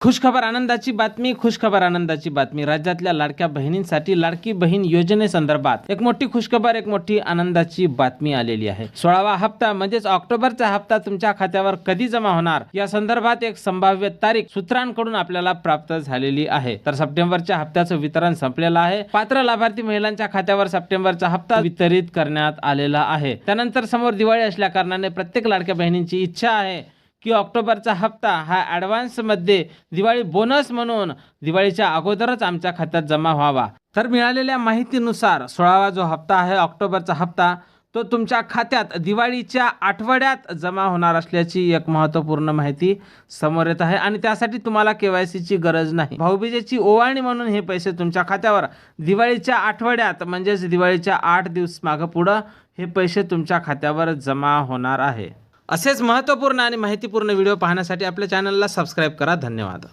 खुशखबर आनंदाची बातमी खुशखबर आनंदाची बातमी. राज्यातल्या लाडक्या बहिणींसाठी लाडकी बहीण योजनेसंदर्भात एक मोठी खुशखबर एक मोठी आनंदाची बातमी आलेली आहे. सोळावा हप्ता म्हणजेच ऑक्टोबरचा हप्ता तुमच्या खात्यावर कधी जमा होणार? या संदर्भात एक संभाव्य तारीख सूत्रांकडून आपल्याला प्राप्त झालेली आहे. तर सप्टेंबरच्या हप्त्याचं वितरण संपलेलं आहे. पात्र लाभार्थी महिलांच्या खात्यावर सप्टेंबरचा हप्ता वितरित करण्यात आलेला आहे. त्यानंतर समोर दिवाळी असल्या कारणाने प्रत्येक लाडक्या बहिणींची इच्छा आहे. की ऑक्टोबरचा हप्ता हा ॲडव्हान्समध्ये दिवाळी बोनस म्हणून दिवाळीच्या अगोदरच आमच्या खात्यात जमा व्हावा. तर मिळालेल्या माहितीनुसार सोळावा जो हप्ता आहे ऑक्टोबरचा हप्ता तो तुमच्या खात्यात दिवाळीच्या आठवड्यात जमा होणार असल्याची एक महत्त्वपूर्ण माहिती समोर येत आहे आणि त्यासाठी तुम्हाला के वाय सीची गरज नाही. भाऊबीजेची ओवाळणी म्हणून हे पैसे तुमच्या खात्यावर दिवाळीच्या आठवड्यात म्हणजेच दिवाळीच्या आठ दिवस मागं पुढं हे पैसे तुमच्या खात्यावर जमा होणार आहे. असेच महत्त्वपूर्ण आणि माहितीपूर्ण व्हिडिओ पाहण्यासाठी आपल्या चॅनलला सबस्क्राईब करा. धन्यवाद.